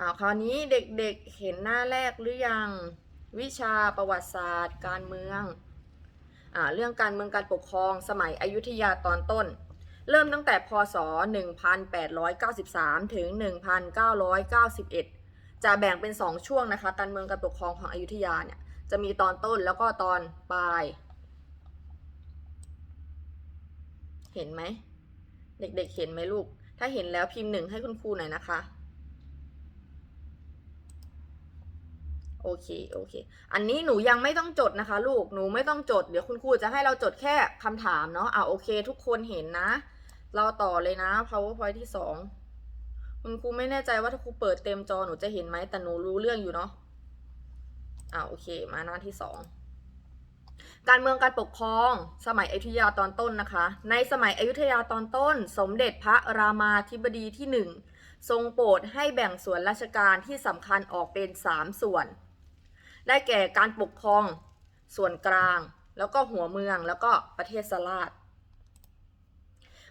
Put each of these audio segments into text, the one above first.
อ่าคราวนี้เด็กๆเห็นหน้าแรกหรือยัง วิชาประวัติศาสตร์ การเมืองอ่าเรื่องการเมืองการปกครองสมัยอยุธยาตอนต้น เริ่มตั้งแต่พศ 1893 ถึง 1991 จะแบ่งเป็น 2 ช่วงนะคะ การเมืองการปกครองของอยุธยาเนี่ยจะมีตอนต้นแล้วก็ตอนปลาย เห็นไหม เด็กๆเห็นไหมลูก ถ้าเห็นแล้วพิมพ์หนึ่งให้คุณครูหน่อยนะคะ โอเค โอเค อันนี้หนูยังไม่ต้องจดนะคะ ลูก หนูไม่ต้องจด เดี๋ยวคุณครูจะให้เราจดแค่คำถามเนาะ อ่าโอเค ทุกคนเห็นนะ เราต่อเลยนะ powerpoint ที่สอง คุณครูไม่แน่ใจว่าถ้าครูเปิดเต็มจอหนูจะเห็นไหมแต่หนูรู้เรื่องอยู่เนาะ อ่าโอเค มาหน้าที่สอง การเมืองการปกครองสมัยอยุธยาตอนต้นนะคะ ในสมัยอยุธยาตอนต้น สมเด็จพระรามาธิบดีที่หนึ่งทรงโปรดให้แบ่งส่วนราชการที่สำคัญออกเป็นสามส่วน ได้แก่การปกครองส่วนกลาง แล้วก็หัวเมืองแล้วก็ประเทศสลาด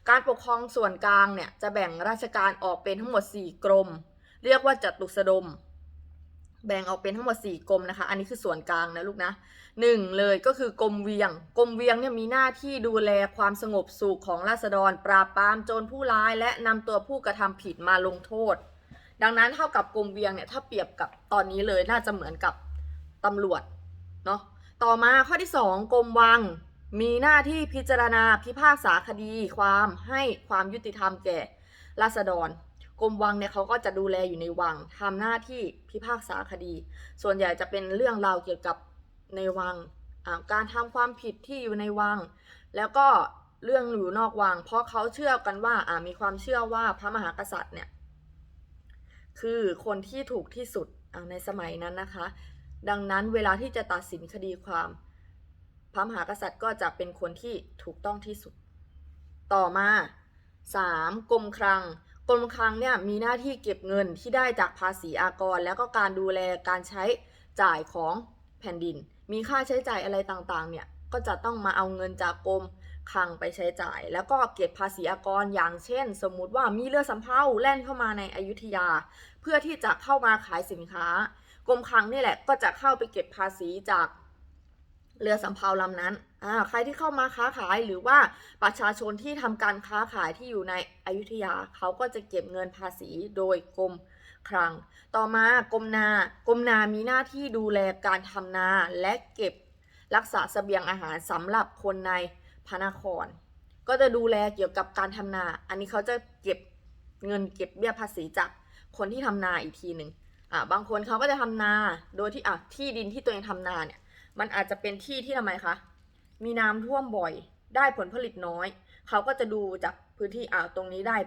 การปกครองส่วนกลางเนี่ยจะแบ่งราชการออกเป็นทั้งหมด 4 กรม เรียกว่าจัตุสดม แบ่งออกเป็นทั้งหมด 4 กรมนะคะ อันนี้คือส่วนกลางนะลูกนะหนึ่งเลยก็คือกรมเวียง กรมเวียงเนี่ยมีหน้าที่ดูแลความสงบสุขของราษฎร ปราบปรามโจรผู้ร้าย และนำตัวผู้กระทำผิดมาลงโทษ ดังนั้นเท่ากับกรมเวียงเนี่ยถ้าเปรียบกับตอนนี้เลยน่าจะเหมือนกับ ตำรวจเนาะต่อมาข้อที่ 2กรมวังมีหน้าที่พิจารณาพิพากษาคดีความให้ความยุติธรรมแก่ราษฎรกรมวังเนี่ยเขาก็จะดูแลอยู่ในวังทำหน้าที่พิพากษาคดี ส่วนใหญ่จะเป็นเรื่องราวเกี่ยวกับในวังการทำความผิดที่อยู่ในวัง แล้วก็เรื่องอยู่นอกวัง เพราะเขาเชื่อกันว่ามีความเชื่อว่าพระมหากษัตริย์เนี่ยคือคนที่ถูกที่สุดในสมัยนั้นนะคะ ดังนั้นเวลาที่จะตัดสินคดีความ พระมหากษัตริย์ก็จะเป็นคนที่ถูกต้องที่สุด ต่อมา 3. กรมคลัง กรมคลังเนี่ยมีหน้าที่เก็บเงินที่ได้จากภาษีอากร แล้วก็การดูแลการใช้จ่ายของแผ่นดิน มีค่าใช้จ่ายอะไรต่างๆ เนี่ยก็จะต้องมาเอาเงินจากกรมคลังไปใช้จ่าย แล้วก็เก็บภาษีอากรอย่างเช่น สมมุติว่ามีเรือสำเภาแล่นเข้ามาในอยุธยา เพื่อที่จะเข้ามาขายสินค้า กรมคลังนี่แหละก็จะเข้าไปเก็บภาษีจากเรือสำเภาลำนั้นอ่าใครที่เข้ามาค้าขายหรือว่าประชาชนที่ทำการค้าขายที่อยู่ในอยุธยาเขาก็จะเก็บเงินภาษีโดยกรมคลัง ต่อมากรมนากรมนามีหน้าที่ดูแลการทำนาและเก็บรักษาเสบียงอาหารสำหรับคนในพระนคร ก็จะดูแลเกี่ยวกับการทำนา อันนี้เขาจะเก็บเงินเก็บเบี้ยภาษีจากคนที่ทำนาอีกทีหนึ่ง อ่าบางคนเขาก็จะทำนา โดยที่อะที่ดินที่ตัวเองทำนาเนี่ย มันอาจจะเป็นที่ที่ทำไมคะ มีน้ำท่วมบ่อย ได้ผลผลิตน้อย เขาก็จะดูจากพื้นที่อ่าตรงนี้ได้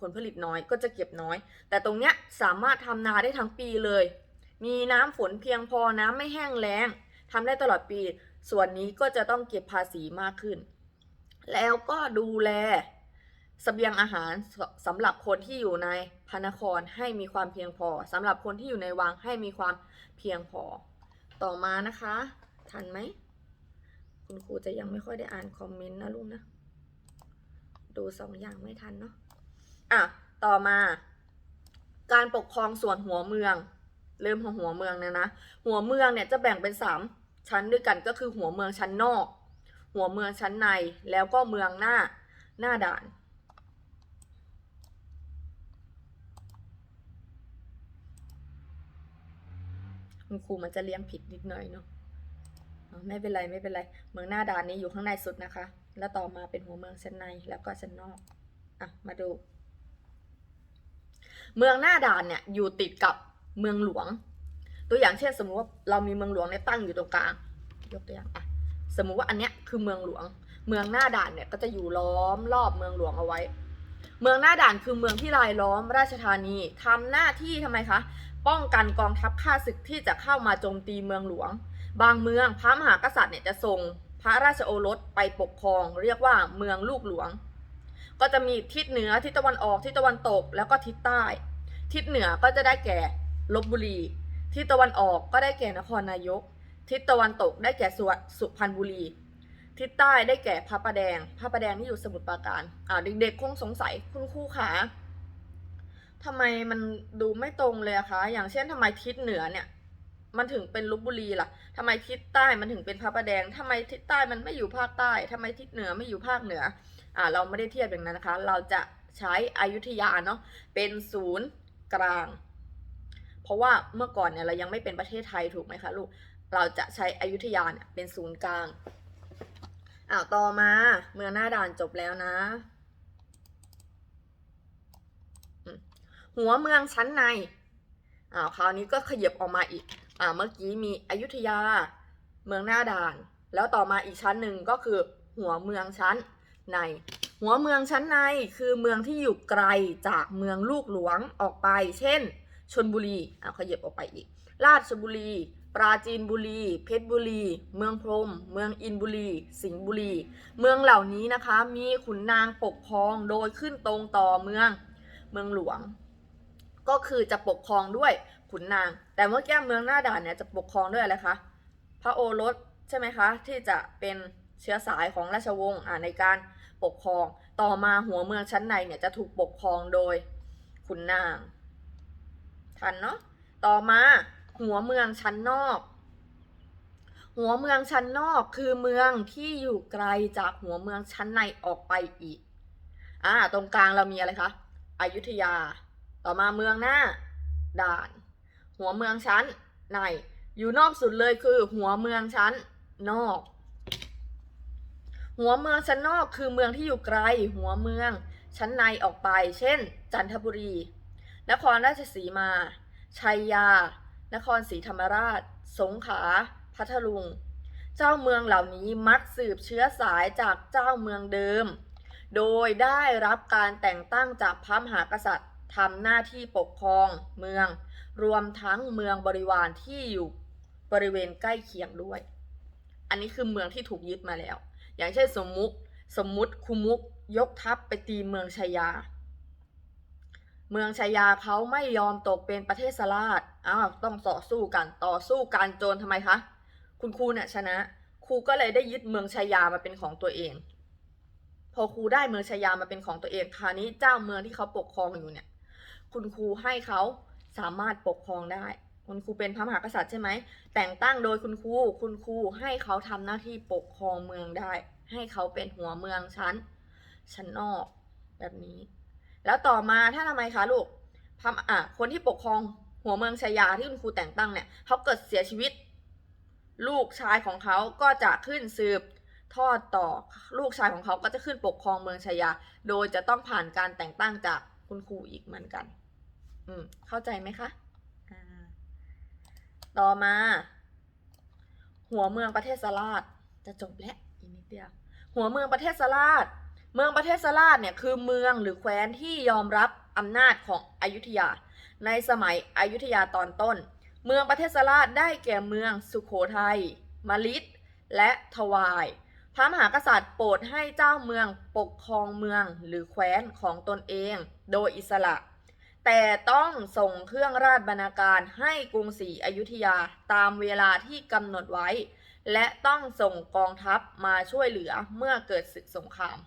ผลผลิตน้อย ก็จะเก็บน้อย แต่ตรงเนี้ยสามารถทำนาได้ทั้งปีเลย มีน้ำฝนเพียงพอน้ำไม่แห้งแล้งทำได้ตลอดปี ส่วนนี้ก็จะต้องเก็บภาษีมากขึ้น แล้วก็ดูแล เสบียงอาหารสสำหรับคนที่อยู่ในพระนครให้มีความเพียงพอสำหรับคนที่อยู่ในวังให้มีความเพียงพอ ต่อมานะคะ ทันไหม คุณครูจะยังไม่ค่อยได้อ่านคอมเมนต์นะลูกนะ ดูสองอย่างไม่ทันเนาะอะต่อมา การปกครองส่วนหัวเมือง เริ่มของหัวเมืองเนี่ยนะ หัวเมืองเนี่ยจะแบ่งเป็นสามชั้นด้วยกันก็คือหัวเมืองชั้นนอก หัวเมืองชั้นในแล้วก็เมืองหน้าหน้าด่าน คุณครูมันจะเลี้ยงผิดนิดหน่อยเนาะไม่เป็นไรไม่เป็นไร เมืองหน้าด่านนี้อยู่ข้างในสุดนะคะ แล้วต่อมาเป็นหัวเมืองชั้นในแล้วก็ชั้นนอกอะมาดู เมืองหน้าด่านเนี่ยอยู่ติดกับเมืองหลวง ตัวอย่างเช่นสมมติว่าเรามีเมืองหลวงเนี่ยตั้งอยู่ตรงกลางยกตัวอย่างอะสมมุติว่าอันเนี้ยคือเมืองหลวง เมืองหน้าด่านเนี่ยก็จะอยู่ล้อมรอบเมืองหลวงเอาไว้ เมืองหน้าด่านคือเมืองที่รายล้อมราชธานีทำหน้าที่ทำไมคะ ป้องกันกองทัพข้าศึกที่จะเข้ามาโจมตีเมืองหลวง บางเมืองพระมหากษัตริย์เนี่ยจะส่งพระราชโอรสไปปกครอง เรียกว่าเมืองลูกหลวง ก็จะมีทิศเหนือทิศตะวันออกทิศตะวันตกแล้วก็ทิศใต้ ทิศเหนือก็จะได้แก่ลบบุรี ทิศตะวันออกก็ได้แก่นครนายก ทิศตะวันตกได้แก่สุสุพรรณบุรี ทิศใต้ได้แก่พระประแดง พระประแดงนี่อยู่สมุทรปราการอ่าเด็กๆคงสงสัยคุณครูขา ทำไมมันดูไม่ตรงเลยอะคะ อย่างเช่นทำไมทิศเหนือเนี่ย มันถึงเป็นลบบุรีล่ะทำไมทิศใต้มันถึงเป็นพระประแดงทำไมทิศใต้มันไม่อยู่ภาคใต้ทำไมทิศเหนือไม่อยู่ภาคเหนือ อ่าเราไม่ได้เทียบอย่างนั้นนะคะ เราจะใช้อายุธยาเนาะ เป็นศูนย์กลาง เพราะว่าเมื่อก่อนเนี่ยเรายังไม่เป็นประเทศไทยถูกไหมคะลูก เราจะใช้อายุธยาเนี่ยเป็นศูนย์กลางอ้าวต่อมาเมืองหน้าด่านจบแล้วนะอืม หัวเมืองชั้นในอ้าวคราวนี้ก็ขยับออกมาอีกอ่าเมื่อกี้มีอยุธยา เมืองหน้าด่าน แล้วต่อมาอีกชั้นหนึ่งก็คือ หัวเมืองชั้นใน หัวเมืองชั้นในคือเมืองที่อยู่ไกลจากเมืองลูกหลวงออกไป เช่นชนบุรีอ่าขยับออกไปอีก ราชบุรี ปราจีนบุรี เพชรบุรี เมืองพรม เมืองอินบุรี สิงห์บุรี เมืองเหล่านี้นะคะ มีขุนนางปกครองโดยขึ้นตรงต่อเมือง เมืองหลวง ก็คือจะปกครองด้วยขุนนาง แต่เมื่อกี้เมืองหน้าด่านเนี่ยจะปกครองด้วยอะไรคะพระโอรสใช่ไหมคะ ที่จะเป็นเชื้อสายของราชวงศ์อ่าในการปกครอง ต่อมาหัวเมืองชั้นในเนี่ยจะถูกปกครองโดยขุนนาง ทันเนาะ ต่อมาหัวเมืองชั้นนอก หัวเมืองชั้นนอกคือเมืองที่อยู่ไกลจากหัวเมืองชั้นในออกไปอีก อ่า ตรงกลางเรามีอะไรคะ อยุธยา ต่อมาเมืองหน้า ด่าน หัวเมืองชั้น ใน อยู่นอกสุดเลยคือ หัวเมืองชั้น นอก หัวเมืองชั้นนอกคือเมืองที่อยู่ไกล หัวเมือง ชั้นในออกไป เช่น จันทบุรี นครราชสีมา ชัยยา นครศรีธรรมราช สงขลา พัทลุง เจ้าเมืองเหล่านี้มักสืบเชื้อสายจากเจ้าเมืองเดิม โดยได้รับการแต่งตั้งจากพระมหากษัตริย์ ทำหน้าที่ปกครองเมือง รวมทั้งเมืองบริวารที่อยู่บริเวณใกล้เคียงด้วย อันนี้คือเมืองที่ถูกยึดมาแล้ว อย่างเช่นสมมุติสมมุติคุมุกยกทัพไปตีเมืองชัยา เมืองชัยาเขาไม่ยอมตกเป็นประเทศสลาดอ้าวต้องต่อสู้กันต่อสู้การโจรทำไมคะคุณครูเนี่ยชนะครูก็เลยได้ยึดเมืองชัยามาเป็นของตัวเอง พอครูได้เมืองชัยยามาเป็นของตัวเองคราวนี้เจ้าเมืองที่เขาปกครองอยู่เนี่ย คุณครูให้เขาสามารถปกครองได้ คุณครูเป็นพระมหากษัตริย์ใช่ไหม แต่งตั้งโดยคุณครู คุณครูให้เขาทำหน้าที่ปกครองเมืองได้ ให้เขาเป็นหัวเมืองชั้น ชั้นนอก แบบนี้ แล้วต่อมาถ้าทำไมคะลูกพระอะคนที่ปกครองหัวเมืองชายาที่คุณครูแต่งตั้งเนี่ยเขาเกิดเสียชีวิต ลูกชายของเขาก็จะขึ้นสืบทอดต่อลูกชายของเขาก็จะขึ้นปกครองเมืองชายา โดยจะต้องผ่านการแต่งตั้งจาก คุณครูอีกเหมือนกัน อืม เข้าใจไหมคะต่อมา หัวเมืองประเทศสลาดจะจบแล้วอีกนิดเดียว หัวเมืองประเทศสลาดเมืองประเทศสลาดเนี่ยคือเมืองหรือแคว้นที่ยอมรับอำนาจของอยุธยา ในสมัยอยุธยาตอนต้น เมืองประเทศสลาดได้แก่เมืองสุโขทัยมลิดและทวาย พระมหากษัตริย์โปรดให้เจ้าเมืองปกครองเมืองหรือแคว้นของตนเอง โดยอิสระ แต่ต้องส่งเครื่องราชบรรณาการให้กรุงศรีอยุธยาตามเวลาที่กำหนดไว้ และต้องส่งกองทัพมาช่วยเหลือเมื่อเกิดศึกสงคราม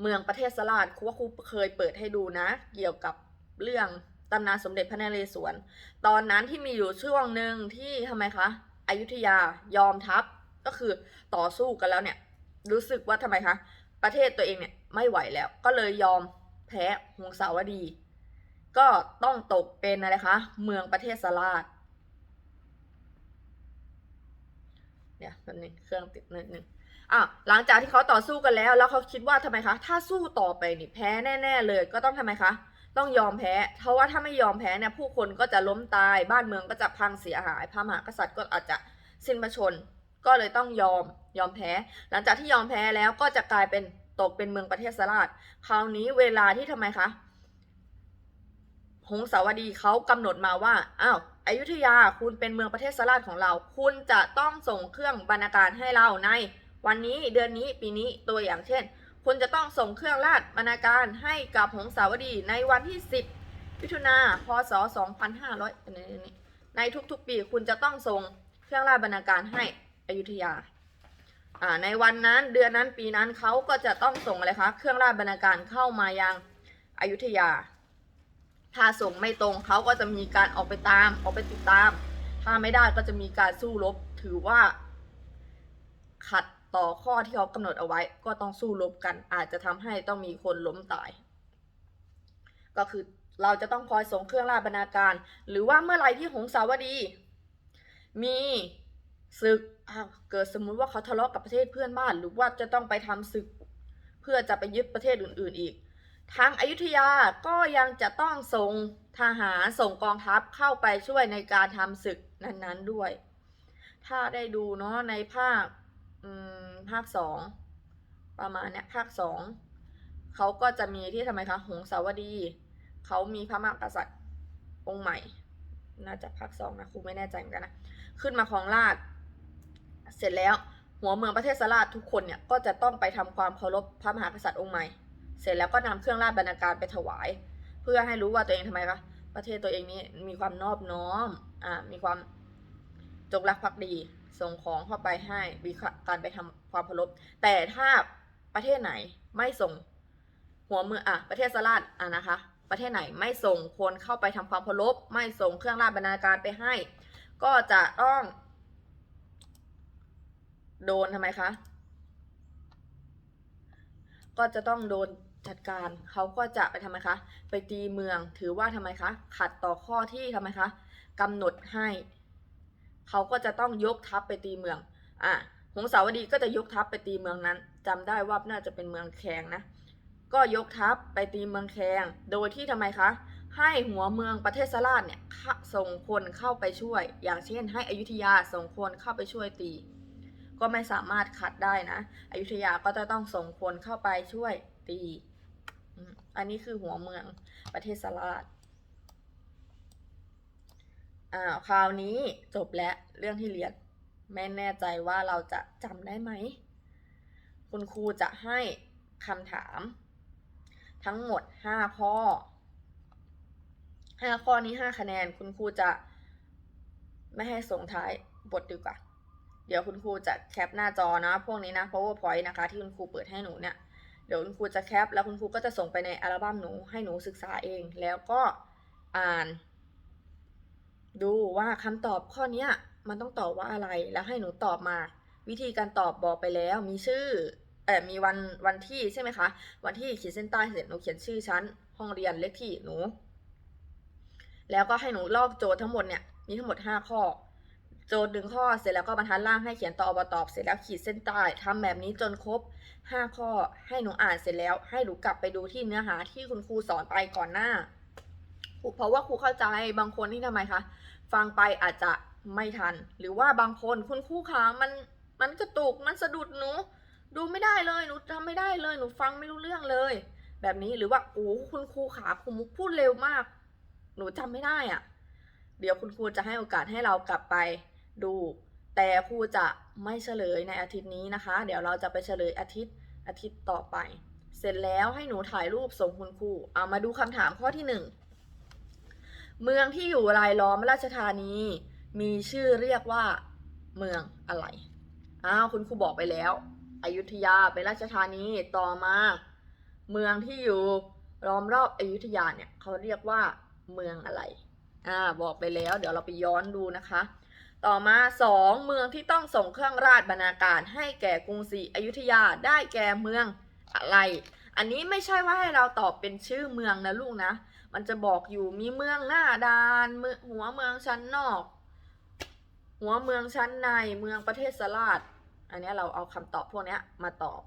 เมืองประเทศสลาดครูว่าครูเคยเปิดให้ดูนะ เกี่ยวกับเรื่องตำนานสมเด็จพระนเรศวร ตอนนั้นที่มีอยู่ช่วงหนึ่งที่ทำไมคะอยุธยายอมทัพก็คือต่อสู้กันแล้วเนี่ย รู้สึกว่าทำไมคะ ประเทศตัวเองเนี่ยไม่ไหวแล้วก็เลยยอม พ้ หงสาวดี ก็ต้องตกเป็นอะไรคะ เมืองประเทศสลาดเนี่ยแป๊บนึงเครื่องติดนิดนึงอะหลังจากที่เขาต่อสู้กันแล้ว แล้วเขาคิดว่าทำไมคะ ถ้าสู้ต่อไปนี่แพ้แน่ๆเลย ก็ต้องทำไมคะ ต้องยอมแพ้ เพราะว่าถ้าไม่ยอมแพ้เนี่ยผู้คนก็จะล้มตาย บ้านเมืองก็จะพังเสียหาย พระมหากษัตริย์ก็อาจจะสิ้นพระชน ก็เลยต้องยอมยอมแพ้ หลังจากที่ยอมแพ้แล้วก็จะกลายเป็น ตกเป็นเมืองประเทศสลาดคราวนี้เวลาที่ทำไมคะหงสาวดีเขากำหนดมาว่าอ้าวอยุธยาคุณเป็นเมืองประเทศสลาดของเรา คุณจะต้องส่งเครื่องบรรณาการให้เราใน วันนี้เดือนนี้ปีนี้ตัวอย่างเช่น คุณจะต้องส่งเครื่องราชบรรณาการให้กับหงสาวดีในวันที่ 10มิถุนาพศ 2500 ในในทุกๆปีคุณจะต้องส่งเครื่องราชบรรณาการให้อยุธยา ในวันนั้นเดือนนั้นปีนั้นเขาก็จะต้องส่งอะไรคะเครื่องราชบรรณาการเข้ามายังอยุธยา ถ้าส่งไม่ตรงเขาก็จะมีการออกไปตามออกไปติดตาม ถ้าไม่ได้ก็จะมีการสู้รบถือว่า ขัดต่อข้อที่เขากำหนดเอาไว้ ก็ต้องสู้รบกัน อาจจะทำให้ต้องมีคนล้มตาย ก็คือเราจะต้องคอยส่งเครื่องราชบรรณาการ หรือว่าเมื่อไรที่หงสาวดี มีศึก เกิดสมมุติว่าเขาทะเลาะกับประเทศเพื่อนบ้าน หรือว่าจะต้องไปทำศึก เพื่อจะไปยึดประเทศอื่น ๆ อีก ทางอายุทยาก็ยังจะต้องส่งทหารส่งกองทัพเข้าไปช่วยในการทำศึกนั้น ๆด้วย ถ้าได้ดูเนาะในภาคภาคสองประมาณเนี้ยภาคสองเขาก็จะมีที่ทำไมคะหงสาวดี เขามีพระมหากษัตริย์องค์ใหม่ น่าจะภาคสองนะครูไม่แน่ใจเหมือนกันนะ ขึ้นมาของราช เสร็จแล้วหัวเมืองประเทศสราชทุกคนเนี่ยก็จะต้องไปทำความเคารพพระมหากษัตริย์องค์ใหม่ เสร็จแล้วก็นำเครื่องราชบรรณาการไปถวาย เพื่อให้รู้ว่าตัวเองทำไมคะประเทศตัวเองนี้มีความนอบน้อมอ่ามีความจงรักภักดีส่งของเข้าไปให้มีการไปทำความเคารพแต่ถ้าประเทศไหนไม่ส่งหัวเมืองอะประเทศสราชอะนะคะ ประเทศไหนไม่ส่งคนเข้าไปทำความเคารพไม่ส่งเครื่องราชบรรณาการไปให้ ก็จะต้อง โดนทำไมคะ ก็จะต้องโดนจัดการเขาก็จะไปทำไมคะ ไปตีเมืองถือว่าทำไมคะ ขัดต่อข้อที่ทำไมคะกำหนดให้เขาก็จะต้องยกทัพไปตีเมือง อะหงสาวดีก็จะยกทัพไปตีเมืองนั้นจำได้ว่าน่าจะเป็นเมืองแคงนะ ก็ยกทัพไปตีเมืองแคงโดยที่ทำไมคะ ให้หัวเมืองประเทศสราชเนี่ยส่งคนเข้าไปช่วย อย่างเช่น ให้อยุธยาส่งคนเข้าไปช่วยตี ก็ไม่สามารถขัดได้นะ อยุธยาก็จะต้องส่งคนเข้าไปช่วยตี อันนี้คือหัวเมืองประเทศสราชอ่าคราวนี้จบแล้วเรื่องที่เรียนไม่แน่ใจว่าเราจะจำได้ไหม คุณครูจะให้คำถาม ทั้งหมด 5 ข้อ 5 ข้อนี้ 5 คะแนน คุณครูจะไม่ให้ส่งท้ายบทดีกว่า เดี๋ยวคุณครูจะแคปหน้าจอนะพวกนี้นะ powerpoint นะคะ ที่คุณครูเปิดให้หนูเนี่ยเดี๋ยวคุณครูจะแคป แล้วคุณครูก็จะส่งไปในอัลบั้มหนูให้หนูศึกษาเอง แล้วก็อ่าน ดูว่าคำตอบข้อเนี้ยมันต้องตอบว่าอะไรแล้วให้หนูตอบมา วิธีการตอบบอกไปแล้ว มีชื่อเออมีวันวันที่ใช่ไหมคะ วันที่ขีดเส้นใต้เสร็จหนูเขียนชื่อชั้น ห้องเรียนเลขที่หนู แล้วก็ให้หนูลอกโจทย์ทั้งหมดเนี่ยมีทั้งหมด 5 ข้อ โจทย์หนึ่งข้อเสร็จแล้วก็บรรทัดล่างให้เขียนตอบบตอบเสร็จแล้วขีดเส้นใต้ทำแบบนี้จนครบ 5 ข้อให้หนูอ่านเสร็จแล้ว ให้หนูกลับไปดูที่เนื้อหาที่คุณครูสอนไปก่อนหน้าเพราะว่าครูเข้าใจบางคนที่ทำไมคะฟังไปอาจจะไม่ทัน หรือว่าบางคนคุณครูคะมันมันกระตุกมันสะดุดหนู ดูไม่ได้เลยหนูทำไม่ได้เลยหนูฟังไม่รู้เรื่องเลย แบบนี้หรือว่าโอ้คุณครูขาครูมุกพูดเร็วมาก หนูจำไม่ได้อะ่ะ เดี๋ยวคุณครูจะให้โอกาสให้เรากลับไป ดู แต่ครูจะไม่เฉลยในอาทิตย์นี้นะคะ เดี๋ยวเราจะไปเฉลยอาทิตย์อาทิตย์ต่อไป เสร็จแล้วให้หนูถ่ายรูปส่งคุณครูเอามาดูคำถามข้อที่หนึ่งเมืองที่อยู่รายล้อมราชธานี มีชื่อเรียกว่าเมืองอะไรอ้าวคุณครูบอกไปแล้วอยุธยาเป็นราชธานีต่อมา เมืองที่อยู่ล้อมรอบอยุธยาเนี่ยเขาเรียกว่าเมืองอะไรอ่าบอกไปแล้ว เดี๋ยวเราไปย้อนดูนะคะ ต่อมาสองเมืองที่ต้องส่งเครื่องราชบรรณาการให้แก่กรุงศรีอยุธยาได้แก่เมืองอะไร อันนี้ไม่ใช่ว่าให้เราตอบเป็นชื่อเมืองนะลูกนะ มันจะบอกอยู่มีเมืองหน้าดานหัวเมืองชั้นนอก หัวเมืองชั้นในเมืองประเทศสลาดอันนี้เราเอาคำตอบพวกนี้มาตอบ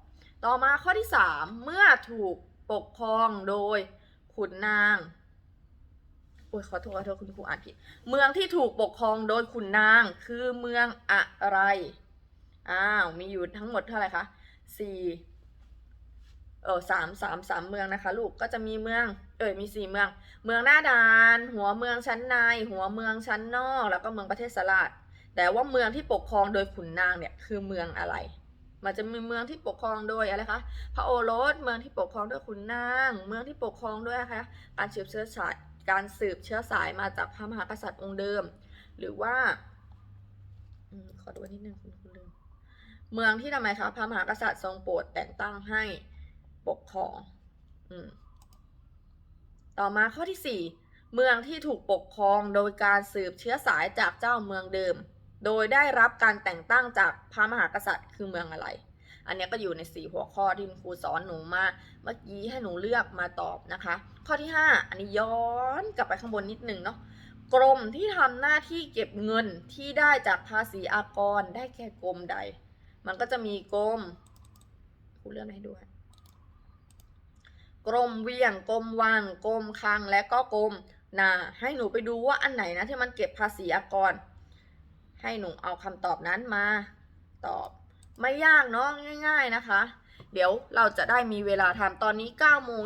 ต่อมาข้อที่ 3 เมื่อถูกปกครองโดยขุนนาง โอ้ยขอโทษขอโทษคุณครูอ่านผิด เมืองที่ถูกปกครองโดยขุนนางคือเมืองอะไร อ้าว มีอยู่ทั้งหมดเท่าไหร่คะสี่เออสามสามสามเมืองนะคะลูก ก็จะมีเมือง เออมีสี่เมือง เมืองหน้าดาน หัวเมืองชั้นใน หัวเมืองชั้นนอก แล้วก็เมืองประเทศสลาดแต่ว่าเมืองที่ปกครองโดยขุนนางเนี่ยคือเมืองอะไร มันจะมีเมืองที่ปกครองโดยอะไรคะ พระโอรส เมืองที่ปกครองด้วยขุนนาง เมืองที่ปกครองด้วยอะไรคะการสืบเชื้อสาย การสืบเชื้อสายมาจากพระมหากษัตริย์องค์เดิม หรือว่าขอดูนิดนึงคุณคุณลืมเมืองที่ทำไมคะพระมหากษัตริย์ทรงโปรดแต่งตั้งให้ปกครองอต่อมาข้อที่สี่เมืองที่ถูกปกครองโดยการสืบเชื้อสายจากเจ้าเมืองเดิม โดยได้รับการแต่งตั้งจากพระมหากษัตริย์คือเมืองอะไร อันนี้ก็อยู่ในสี่หัวข้อที่คุณครูสอนหนูมาเมื่อกี้ให้หนูเลือกมาตอบนะคะ ข้อที่ 5 อันนี้ย้อนกลับไปข้างบนนิดนึงเนาะกรมที่ทำหน้าที่เก็บเงินที่ได้จากภาษีอากรได้แก่กรมใด มันก็จะมีกรมครูเลือกมาให้ด้วยกรมเวียงกรมวังกรมคลังและก็กรมนาให้หนูไปดูว่าอันไหนนะที่มันเก็บภาษีอากร ให้หนูเอาคำตอบนั้นมาตอบ ไม่ยากเนาะง่าย ๆนะคะ เดี๋ยวเราจะได้มีเวลาทำตอนนี้9โมง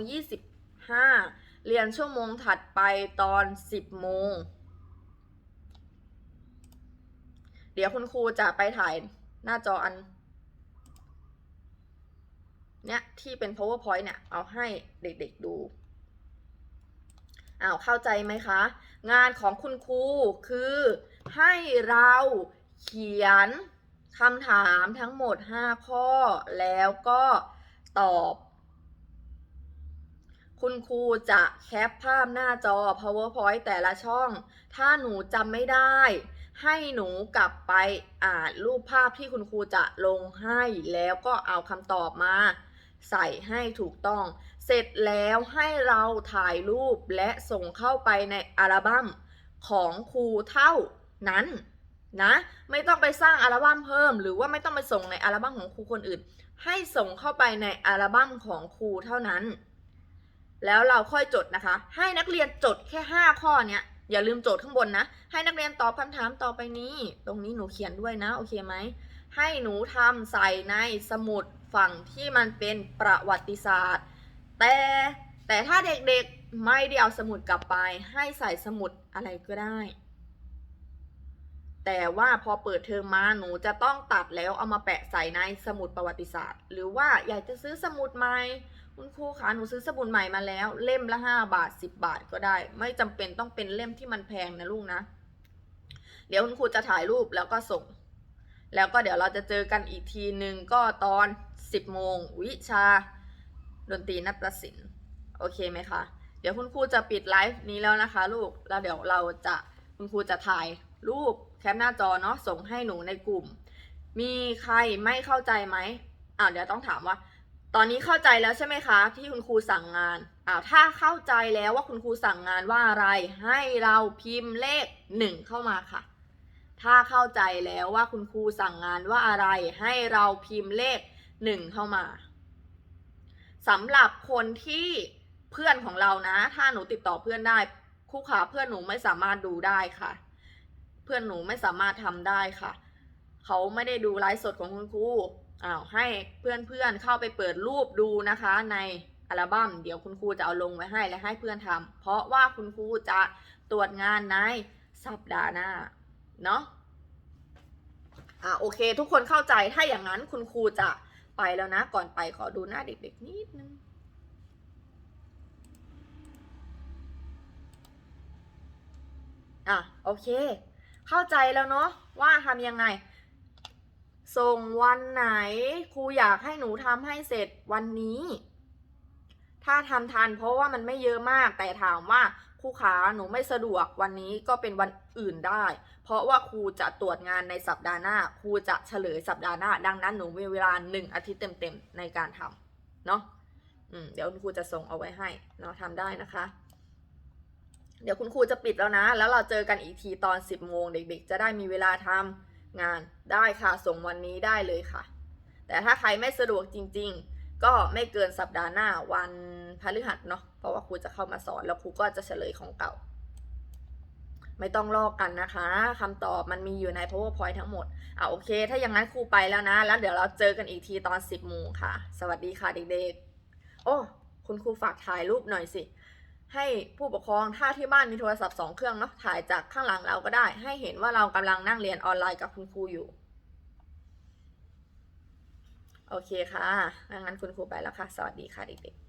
25 เรียนชั่วโมงถัดไปตอน 10โมง เดี๋ยวคุณครูจะไปถ่ายหน้าจออัน เนี้ยที่เป็น powerpoint เนี่ย เอาให้เด็กๆดูอ้าวเข้าใจไหมคะ งานของคุณครูคือให้เราเขียน คำถามทั้งหมด 5 ข้อแล้วก็ตอบ คุณครูจะแคปภาพหน้าจอ powerpoint แต่ละช่อง ถ้าหนูจำไม่ได้ ให้หนูกลับไปอ่านรูปภาพที่คุณครูจะลงให้ แล้วก็เอาคำตอบมา ใส่ให้ถูกต้อง เสร็จแล้วให้เราถ่ายรูปและส่งเข้าไปในอัลบั้มของครูเท่านั้น นะไม่ต้องไปสร้างอัลบั้มเพิ่ม หรือว่าไม่ต้องไปส่งในอัลบั้มของครูคนอื่น ให้ส่งเข้าไปในอัลบั้มของครูเท่านั้น แล้วเราค่อยจดนะคะ ให้นักเรียนจดแค่ 5 ข้อเนี้ยอย่าลืมโจทย์ข้างบนนะ ให้นักเรียนตอบคำถามต่อไปนี้ ตรงนี้หนูเขียนด้วยนะ โอเคไหม ให้หนูทำใส่ในสมุดฝั่งที่มันเป็นประวัติศาสตร์ แต่แต่ถ้าเด็กๆไม่ได้เอาสมุดกลับไป ให้ใส่สมุดอะไรก็ได้ แต่ว่าพอเปิดเทอมมาหนูจะต้องตัดแล้วเอามาแปะใส่ในสมุดประวัติศาสตร์ หรือว่าอยากจะซื้อสมุดใหม่คุณครูคะหนูซื้อสมุดใหม่มาแล้ว เล่มละ5บาท10บาทก็ได้ ไม่จำเป็นต้องเป็นเล่มที่มันแพงนะลูกนะ เดี๋ยวคุณครูจะถ่ายรูปแล้วก็ส่ง แล้วก็เดี๋ยวเราจะเจอกันอีกทีหนึ่งก็ตอน10โมงวิชา ดนตรีนัตศิลป์โอเคไหมคะ เดี๋ยวคุณครูจะปิดไลฟ์นี้แล้วนะคะ ลูกแล้วเดี๋ยวเราจะคุณครูจะถ่ายรูป แคปหน้าจอเนาะส่งให้หนูในกลุ่ม มีใครไม่เข้าใจไหมอ่าเดี๋ยวต้องถามว่า ตอนนี้เข้าใจแล้วใช่ไหมคะ ที่คุณครูสั่งงานอ่าถ้าเข้าใจแล้วว่าคุณครูสั่งงานว่าอะไร ให้เราพิมพ์เลขหนึ่งเข้ามาค่ะ ถ้าเข้าใจแล้วว่าคุณครูสั่งงานว่าอะไร ให้เราพิมพ์เลขหนึ่งเข้ามาสำหรับคนที่เพื่อนของเรานะ ถ้าหนูติดต่อเพื่อนได้ครูขาเพื่อนหนูไม่สามารถดูได้ค่ะ พื่อนหนูไม่สามารถทำได้ค่ะ เขาไม่ได้ดูไลฟ์สดของคุณครูอ้าวให้เพื่อนๆเข้าไปเปิดรูปดูนะคะในอัลบั้มเดี๋ยวคุณครูจะเอาลงไว้ให้และให้เพื่อนทำเพราะว่าคุณครูจะตรวจงานในสัปดาห์หน้าเนาะอ่าโอเค ทุกคนเข้าใจถ้าอย่างนั้นคุณครูจะไปแล้วนะ ก่อนไปขอดูหน้าเด็กๆนิดนึงอะโอเค เข้าใจแล้วเนาะว่าทำยังไง ส่งวันไหนครูอยากให้หนูทำให้เสร็จวันนี้ ถ้าทำทันเพราะว่ามันไม่เยอะมากแต่ถามว่าครูขาหนูไม่สะดวกวันนี้ก็เป็นวันอื่นได้ เพราะว่าครูจะตรวจงานในสัปดาห์หน้าครูจะเฉลยสัปดาห์หน้า ดังนั้นหนูมีเวลาหนึ่งอาทิตย์เต็มๆในการทำเนาะเดี๋ยวคุณครูจะส่งเอาไว้ให้เนาะทำได้นะคะ เดี๋ยวคุณครูจะปิดแล้วนะ แล้วเราเจอกันอีกทีตอน 10โมงเด็กๆ จะได้มีเวลาทำงานได้ค่ะ ส่งวันนี้ได้เลยค่ะ แต่ถ้าใครไม่สะดวกจริง ๆ ก็ไม่เกินสัปดาห์หน้าวันพฤหัสเนาะ เพราะว่าครูจะเข้ามาสอนแล้วครูก็จะเฉลยของเก่า ไม่ต้องลอกกันนะคะคำตอบมันมีอยู่ใน powerpoint ทั้งหมด อะโอเค ถ้าอย่างนั้นครูไปแล้วนะ แล้วเดี๋ยวเราเจอกันอีกทีตอน 10โมงค่ะ สวัสดีค่ะเด็กๆ โอ้ คุณครูฝากถ่ายรูปหน่อยสิ ให้ผู้ปกครองถ้าที่บ้านมีโทรศัพท์สองเครื่องเนาะถ่ายจากข้างหลังเราก็ได้ ให้เห็นว่าเรากำลังนั่งเรียนออนไลน์กับคุณครูอยู่ โอเคค่ะงั้นคุณครูไปแล้วค่ะ สวัสดีค่ะเด็กๆ